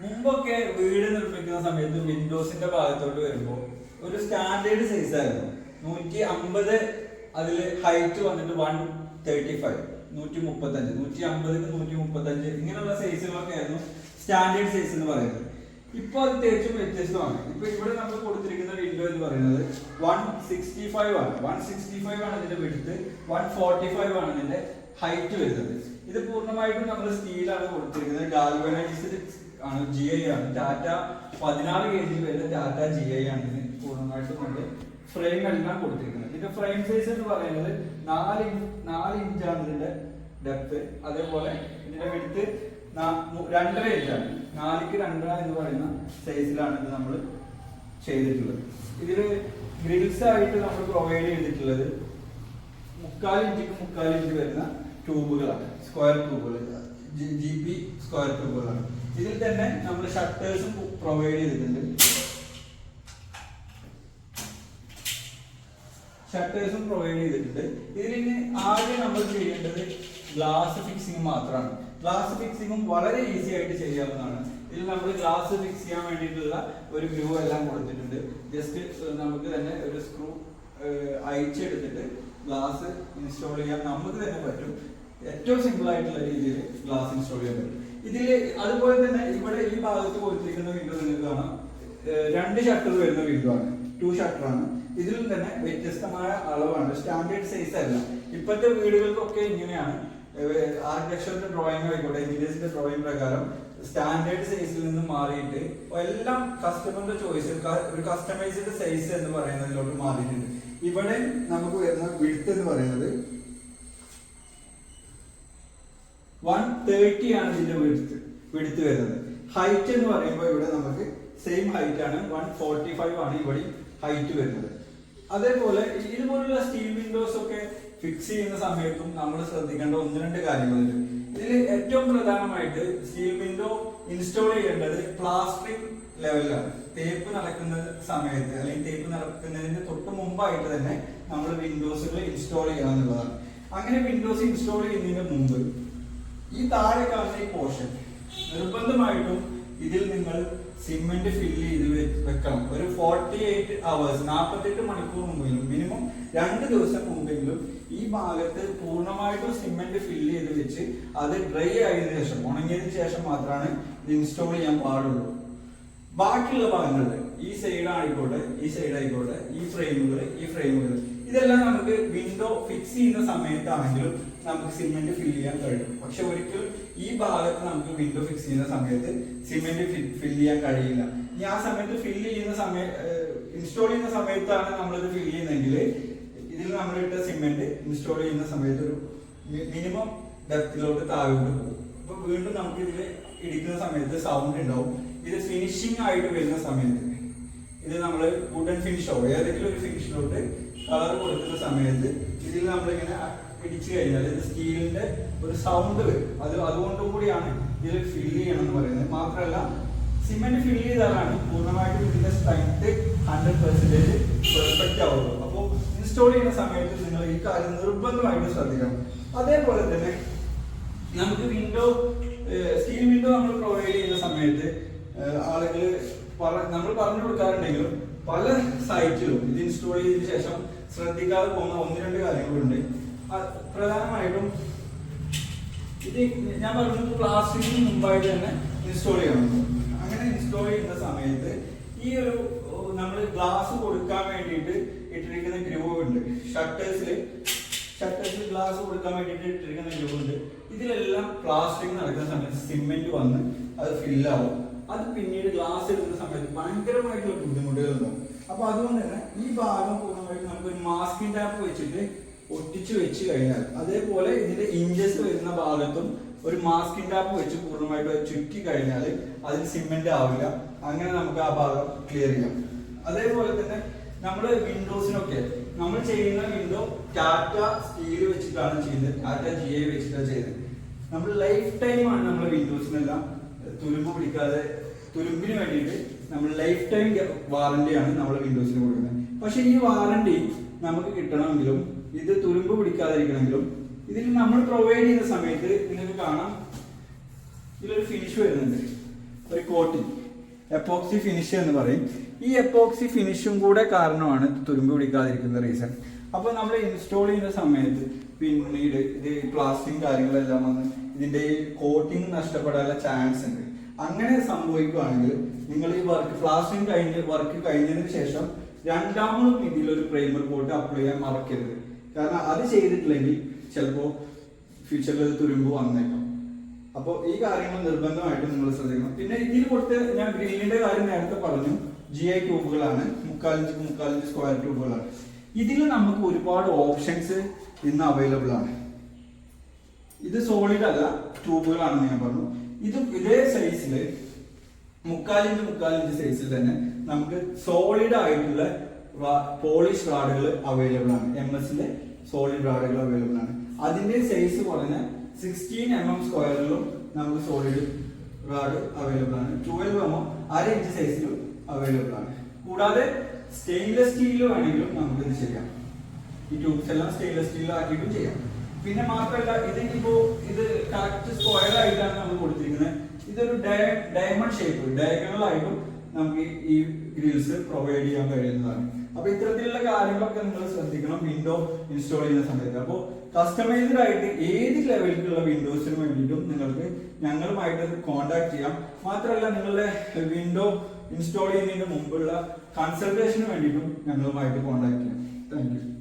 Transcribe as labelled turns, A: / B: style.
A: മുമ്പൊക്കെ വീട് നിർമ്മിക്കുന്ന സമയത്ത് വിൻഡോസിന്റെ ഭാഗത്തോട്ട് വരുമ്പോൾ ഒരു സ്റ്റാൻഡേർഡ് സൈസ് ആയിരുന്നു. നൂറ്റി അമ്പത് അതിൽ ഹൈറ്റ് വന്നിട്ട് വൺ തേർട്ടി ഫൈവ് നൂറ്റി മുപ്പത്തഞ്ച് നൂറ്റി അമ്പതിന് നൂറ്റി മുപ്പത്തഞ്ച് ഇങ്ങനെയുള്ള സൈസുകളൊക്കെ ആയിരുന്നു സ്റ്റാൻഡേർഡ് സൈസ് എന്ന് പറയുന്നത്. ഇപ്പൊ അത് തികച്ചും വ്യത്യസ്തമാണ്. ഇപ്പൊ ഇവിടെ നമ്മൾ കൊടുത്തിരിക്കുന്ന വിൻഡോ എന്ന് പറയുന്നത് വൺ സിക്സ്റ്റി ഫൈവ് ആണ്. വൺ സിക്സ്റ്റി ഫൈവ് ആണ് ഇതിന്റെ വിടുത്ത് വൺ ഫോർട്ടി ഫൈവ് ആണ് ഇതിന്റെ ഹൈറ്റ് വരുന്നത്. ഇത് പൂർണമായിട്ടും നമ്മൾ സ്റ്റീലാണ് കൊടുത്തിരിക്കുന്നത്. ഗാൽവനൈസ്ഡ് ആണ് ജി ഐ ആണ്. ഡാറ്റ പതിനാറ് കെ ജി വരുന്ന ടാറ്റ ജി ഐ ആണ് ഇതിന് പൂർണമായിട്ടും നമ്മൾ ഫ്രെയിം എല്ലാം കൊടുത്തിരിക്കുന്നത്. ഇതിന്റെ ഫ്രെയിം സൈസ് എന്ന് പറയുന്നത് നാല് ഇഞ്ച് നാല് ഇഞ്ചാണ് ഇതിന്റെ ഡെപ്ത് അതേപോലെ ഇതിന്റെ വിടുത്ത് രണ്ടര ഇഞ്ചാണ് നാലിക്ക് രണ്ടര എന്ന് പറയുന്ന സൈസിലാണ് ഇത് നമ്മൾ ചെയ്തിട്ടുള്ളത്. ഇതിൽ ഗ്രിൽസ് ആയിട്ട് നമ്മൾ പ്രൊവൈഡ് ചെയ്തിട്ടുള്ളത് മുക്കാൽ ഇഞ്ചിക്ക് മുക്കാൽ ഇഞ്ച് വരുന്ന ട്യൂബുകളാണ് സ്ക്വയർ ട്യൂബുകൾ ജി പി സ്ക്വയർ ട്യൂബുകളാണ് ഇതിൽ തന്നെ നമ്മൾ ഷട്ടേഴ്സും പ്രൊവൈഡ് ചെയ്തിട്ടുണ്ട്. ഷട്ടേഴ്സും പ്രൊവൈഡ് ചെയ്തിട്ടുണ്ട്. ഇതിൽ ഇനി ആദ്യം നമ്മൾ ചെയ്യേണ്ടത് ഗ്ലാസ് ഫിക്സിംഗ് മാത്രമാണ് ഗ്ലാസ് ഫിക്സിംഗും വളരെ ഈസി ആയിട്ട് ചെയ്യാവുന്നതാണ്. ഇതിൽ നമ്മൾ ഗ്ലാസ് ഫിക്സ് ചെയ്യാൻ വേണ്ടിയിട്ടുള്ള ഒരു ഗ്രൂ എല്ലാം കൊടുത്തിട്ടുണ്ട്. ജസ്റ്റ് നമുക്ക് തന്നെ ഒരു സ്ക്രൂ അയച്ചെടുത്തിട്ട് ഗ്ലാസ് ഇൻസ്റ്റാൾ ചെയ്യാൻ നമുക്ക് തന്നെ പറ്റും. ഏറ്റവും സിമ്പിൾ ആയിട്ടുള്ള രീതിയിൽ ഗ്ലാസ് ഇൻസ്റ്റാൾ ചെയ്യാൻ പറ്റും. ഇതിൽ അതുപോലെ തന്നെ ഇവിടെ ഈ ഭാഗത്ത് കൊടുത്തിരിക്കുന്ന വിൻഡോ നിങ്ങൾക്ക് കാണാം. രണ്ട് ഷട്ടർ വരുന്ന വിൻഡോ ആണ്. ടു ഷട്ടർ ആണ്. ഇതിൽ തന്നെ വ്യത്യസ്തമായ അളവാണ്. സ്റ്റാൻഡേർഡ് സൈസ് അല്ല. ഇപ്പോഴത്തെ വീടുകൾക്കൊക്കെ ഇങ്ങനെയാണ്. ആർക്കിടെക്ചറിന്റെ ഡ്രോയിങ് ആയിക്കോട്ടെ എഞ്ചിനീയേഴ്സിന്റെ ഡ്രോയിങ് പ്രകാരം സ്റ്റാൻഡേർഡ് സൈസിൽ നിന്ന് മാറിയിട്ട് എല്ലാം കസ്റ്റമറിന്റെ ചോയ്സ് ഒരു കസ്റ്റമൈസ്ഡ് സൈസ് എന്ന് പറയുന്നതിലോട്ട് മാറിയിട്ടുണ്ട്. ഇവിടെ നമുക്ക് വരുന്ന വിഡ്ത്ത് എന്ന് പറയുന്നത് വൺ തേർട്ടി ആണ് ഇതിന്റെ വിടുത്ത് വിടുത്ത് വരുന്നത്. ഹൈറ്റ് എന്ന് പറയുമ്പോൾ ഇവിടെ നമുക്ക് സെയിം ഹൈറ്റ് ആണ് വൺ ഫോർട്ടി ഫൈവ് ആണ് ഇവിടെ ഹൈറ്റ് വരുന്നത്. അതേപോലെ ഇതുപോലുള്ള സ്റ്റീൽ വിൻഡോസ് ഒക്കെ ഫിക്സ് ചെയ്യുന്ന സമയത്തും നമ്മൾ ശ്രദ്ധിക്കേണ്ട ഒന്ന് രണ്ട് കാര്യങ്ങളുണ്ട്. ഇതിൽ ഏറ്റവും പ്രധാനമായിട്ട് സ്റ്റീൽ വിൻഡോ ഇൻസ്റ്റാൾ ചെയ്യേണ്ടത് പ്ലാസ്റ്റിക് ലെവലിലാണ് തേപ്പ് നടക്കുന്ന സമയത്ത് അല്ലെങ്കിൽ തേപ്പ് നടക്കുന്നതിന് തൊട്ട് മുമ്പായിട്ട് തന്നെ നമ്മൾ വിൻഡോസുകൾ ഇൻസ്റ്റാൾ ചെയ്യണം എന്നുള്ളതാണ്. അങ്ങനെ വിൻഡോസ് ഇൻസ്റ്റാൾ ചെയ്യുന്നതിന് മുമ്പ് ഈ താഴെ കാണുന്ന ഈ പോർഷൻ നിർബന്ധമായിട്ടും ഇതിൽ നിങ്ങൾ സിമെന്റ് ഫില്ല് ചെയ്ത് വെക്കണം. ഒരു ഫോർട്ടി എയ്റ്റ് അവേഴ്സ് നാൽപ്പത്തെട്ട് മണിക്കൂർ മുമ്പെങ്കിലും മിനിമം രണ്ട് ദിവസം മുമ്പെങ്കിലും ഈ ഭാഗത്ത് പൂർണമായിട്ടും സിമെന്റ് ഫില്ല് ചെയ്ത് വെച്ച് അത് ഡ്രൈ ആയതിനു ശേഷം ഉണങ്ങിയതിനു ശേഷം മാത്രമാണ് ഇത് ഇൻസ്റ്റാൾ ചെയ്യാൻ പാടുള്ളൂ. ബാക്കിയുള്ള ഭാഗങ്ങളിൽ ഈ സൈഡ് ആയിക്കോട്ടെ ഈ സൈഡ് ആയിക്കോട്ടെ ഈ ഫ്രെയിമുകൾ ഈ ഫ്രെയിമുകൾ ഇതെല്ലാം നമുക്ക് വിൻഡോ ഫിക്സ് ചെയ്യുന്ന സമയത്താണെങ്കിലും നമുക്ക് സിമെന്റ് ഫിൽ ചെയ്യാൻ കഴിയും. പക്ഷെ ഒരിക്കലും ഈ ഭാഗത്ത് നമുക്ക് വിൻഡോ ഫിക്സ് ചെയ്യുന്ന സമയത്ത് സിമെന്റ് ഫിൽ ചെയ്യാൻ കഴിയില്ല. ഈ ആ സമയത്ത് ഫിൽ ചെയ്യുന്ന സമയം ഇൻസ്റ്റാൾ ചെയ്യുന്ന സമയത്താണ് നമ്മളിത് ഫിൽ ചെയ്യുന്നതെങ്കിൽ ഇതിൽ നമ്മൾ ഇട്ട സിമെന്റ് ഇൻസ്റ്റാൾ ചെയ്യുന്ന സമയത്ത് ഒരു മിനിമം ഡെപ്തിലോട്ട് താഴോട്ട് പോകും. അപ്പൊ വീണ്ടും നമുക്ക് ഇതിൽ ഇടിക്കുന്ന സമയത്ത് സൗണ്ട് ഉണ്ടാവും. ഇത് ഫിനിഷിംഗ് ആയിട്ട് വരുന്ന സമയത്ത് ഇത് നമ്മൾ വുഡൻ ഫിനിഷോ ഏതെങ്കിലും ഒരു ഫിനിഷിലോട്ട് കളർ കൊടുക്കുന്ന സമയത്ത് ഇതിൽ നമ്മളിങ്ങനെ ഇടിച്ചു കഴിഞ്ഞാൽ ഇത് സ്റ്റീലിന്റെ ഒരു സൗണ്ട് വരും. അത് അതുകൊണ്ടും കൂടിയാണ് ഇതിൽ ഫിൽ ചെയ്യണം എന്ന് പറയുന്നത്. മാത്രമല്ല സിമെന്റ് ഫിൽ ചെയ്താലാണ് പൂർണമായിട്ടും ഇതിന്റെ സ്ട്രെങ്ത് ഹൺഡ്രഡ് പെർസെന്റേജ് പെർഫെക്റ്റ് ആവുള്ളൂ. അപ്പോൾ ഇൻസ്റ്റാൾ ചെയ്യുന്ന സമയത്ത് നിങ്ങൾ ഈ കാര്യം നിർബന്ധമായിട്ട് ശ്രദ്ധിക്കണം. അതേപോലെ തന്നെ നമുക്ക് വിൻഡോ സ്റ്റീൽ വിൻഡോ നമ്മൾ പ്രൊവൈഡ് ചെയ്യുന്ന സമയത്ത് ആളുകൾ നമ്മൾ പറഞ്ഞു കൊടുക്കാറുണ്ടെങ്കിലും പല സൈറ്റിലും ഇത് ഇൻസ്റ്റാൾ ചെയ്തതിനു ശേഷം ശ്രദ്ധിക്കാതെ പോകുന്ന ഒന്ന് രണ്ട് കാര്യങ്ങളുണ്ട്. പ്രധാനമായിട്ടും ഇത് ഞാൻ പറഞ്ഞത് പ്ലാസ്റ്റിക്കിന് മുമ്പായിട്ട് തന്നെ ഇൻസ്റ്റാൾ ചെയ്യണം അങ്ങനെ ഇൻസ്റ്റാൾ ചെയ്യുന്ന സമയത്ത് ഈ ഒരു നമ്മൾ ഗ്ലാസ് കൊടുക്കാൻ വേണ്ടിയിട്ട് ഇട്ടിരിക്കുന്ന ഗ്രൂപ്പ് ഉണ്ട് ഷട്ടേഴ്സിൽ ഷട്ടേഴ്സിൽ ഗ്ലാസ് കൊടുക്കാൻ വേണ്ടിയിട്ട് ഇട്ടിരിക്കുന്ന ഗ്രൂപ്പ് ഉണ്ട് ഇതിലെല്ലാം പ്ലാസ്റ്റിക് നടക്കുന്ന സമയത്ത് സിമെന്റ് വന്ന് അത് ഫില്ലാവും അത് പിന്നീട് ഗ്ലാസ് എടുക്കുന്ന സമയത്ത് ഭയങ്കരമായിട്ടുള്ള ബുദ്ധിമുട്ടുകൾ ഉണ്ടാവും. അപ്പൊ അതുകൊണ്ട് തന്നെ ഈ ഭാഗം പൂർണമായിട്ട് മാസ്കിംഗ് ടാപ്പ് വെച്ചിട്ട് ഒട്ടിച്ചു വെച്ച് കഴിഞ്ഞാൽ അതേപോലെ ഇതിന്റെ ഇഞ്ചസ് വരുന്ന ഭാഗത്തും ഒരു മാസ്കിംഗ് ടാപ്പ് വെച്ച് പൂർണമായിട്ട് ചുറ്റി കഴിഞ്ഞാൽ അതിന് സിമെന്റ് ആവില്ല. അങ്ങനെ നമുക്ക് ആ ഭാഗം ക്ലിയർ ചെയ്യാം. അതേപോലെ തന്നെ നമ്മൾ വിൻഡോസിനൊക്കെ നമ്മൾ ചെയ്യുന്ന വിൻഡോ ടാറ്റ സ്റ്റീൽ വെച്ചിട്ടാണ് ചെയ്യുന്നത്. ടാറ്റ ജി ഐ വെച്ചിട്ടാണ് ചെയ്യുന്നത്. നമ്മൾ ലൈഫ് ടൈം ആണ് നമ്മൾ വിൻഡോസിനെല്ലാം തുരുമ്പ് പിടിക്കാതെ തുരുമ്പിന് വേണ്ടിയിട്ട് നമ്മൾ ലൈഫ് ടൈം വാറന്റിയാണ് നമ്മൾ വിൻഡോസിന് കൊടുക്കുന്നത്. പക്ഷെ ഈ വാറന്റി നമുക്ക് കിട്ടണമെങ്കിലും ഇത് തുരുമ്പ് പിടിക്കാതിരിക്കണമെങ്കിലും ഇതിൽ നമ്മൾ പ്രൊവൈഡ് ചെയ്യുന്ന സമയത്ത് നിങ്ങൾക്ക് കാണാം. ഇതിലൊരു ഫിനിഷ് വരുന്നുണ്ട്. ഒരു കോട്ടിങ് എപ്പോക്സി ഫിനിഷ് എന്ന് പറയും. ഈ എപ്പോക്സി ഫിനിഷും കൂടെ കാരണമാണ് തുരുമ്പ് പിടിക്കാതിരിക്കുന്ന റീസൺ അപ്പോൾ നമ്മൾ ഇൻസ്റ്റാൾ ചെയ്യുന്ന സമയത്ത് പിന്നീട് ഇത് പ്ലാസ്റ്റിക് കാര്യങ്ങളെല്ലാം വന്ന് ഇതിന്റെ ഈ കോട്ടിങ് നഷ്ടപ്പെടാനുള്ള ചാൻസ് ഉണ്ട്. അങ്ങനെ സംഭവിക്കുകയാണെങ്കിൽ നിങ്ങൾ ഈ വർക്ക് പ്ലാസ്റ്റിക് കഴിഞ്ഞ് വർക്ക് കഴിഞ്ഞതിന് ശേഷം രണ്ടാമതും ഇതിലൊരു പ്രൈമർ കോട്ട് അപ്ലൈ ചെയ്യാൻ മറക്കരുത്. കാരണം അത് ചെയ്തിട്ടില്ലെങ്കിൽ ചിലപ്പോൾ ഫ്യൂച്ചറിൽ അത് തുരുമ്പ് വന്നേക്കാം. അപ്പോൾ ഈ കാര്യങ്ങൾ നിർബന്ധമായിട്ട് നിങ്ങൾ ശ്രദ്ധിക്കണം. പിന്നെ ഇതിൽ കൊടുത്ത് ഞാൻ ഗ്രില്ലിന്റെ കാര്യം നേരത്തെ പറഞ്ഞു. ജി ഐ ട്യൂബുകളാണ് മുക്കാലഞ്ച് മുക്കാലഞ്ച് സ്ക്വയർ ട്യൂബുകളാണ് ഇതിൽ നമുക്ക് ഒരുപാട് ഓപ്ഷൻസ് ഇന്ന് അവൈലബിൾ ആണ്. ഇത് സോളിഡ് അല്ല ട്യൂബുകളാണെന്ന് ഞാൻ പറഞ്ഞു. ഇത് ഇതേ സൈസിൽ മുക്കാലിഞ്ച് മുക്കാലിഞ്ച് സൈസിൽ തന്നെ നമുക്ക് സോളിഡ് ആയിട്ടുള്ള പോളിഷ് റാഡുകൾ അവൈലബിൾ ആണ്. എം എസിന്റെ സോളിഡ് റാഡുകൾ അവൈലബിൾ ആണ്. അതിന്റെ സൈസ് പറഞ്ഞ സിക്സ്റ്റീൻ എം എം സ്ക്വയറിലും നമുക്ക് സോളിഡ് റാഡ് അവൈലബിൾ ആണ്. ട്വൽവ് എം എം അര ഇഞ്ച് സൈസിലും അവൈലബിൾ ആണ്. കൂടാതെ സ്റ്റെയിൻലെസ് സ്റ്റീൽ വേണമെങ്കിലും നമുക്ക് ഇത് ചെയ്യാം. ഈ ട്യൂബ്സ് എല്ലാം സ്റ്റെയിൻലെസ് സ്റ്റീൽ ആക്കിയിട്ടും ചെയ്യാം. പിന്നെ മാത്രമല്ല ഇത് ഇപ്പോ ഇത് കറക്റ്റ് സ്ക്വയർ ആയിട്ടാണ് നമ്മൾ കൊടുത്തിരിക്കുന്നത്. ഇതൊരു ഡയമണ്ട് ഷേപ്പ് ഡയഗണൽ ആയിട്ടും നമുക്ക് ഈ ഗ്രിൽസ് പ്രൊവൈഡ് ചെയ്യാൻ കഴിയുന്നതാണ്. അപ്പൊ ഇത്തരത്തിലുള്ള കാര്യങ്ങളൊക്കെ നിങ്ങൾ ശ്രദ്ധിക്കണം വിൻഡോ ഇൻസ്റ്റാൾ ചെയ്യുന്ന സമയത്ത്. അപ്പോൾ കസ്റ്റമൈസ്ഡ് ആയിട്ട് ഏത് ലെവലിലുള്ള വിൻഡോസിന് വേണ്ടിയിട്ടും നിങ്ങൾക്ക് ഞങ്ങളുമായിട്ട് കോൺടാക്ട് ചെയ്യാം. മാത്രമല്ല നിങ്ങളുടെ വിൻഡോ ഇൻസ്റ്റാൾ ചെയ്യുന്നതിന് മുമ്പുള്ള കൺസൾട്ടേഷന് വേണ്ടിയിട്ടും ഞങ്ങളുമായിട്ട് കോൺടാക്ട് ചെയ്യാം. Thank you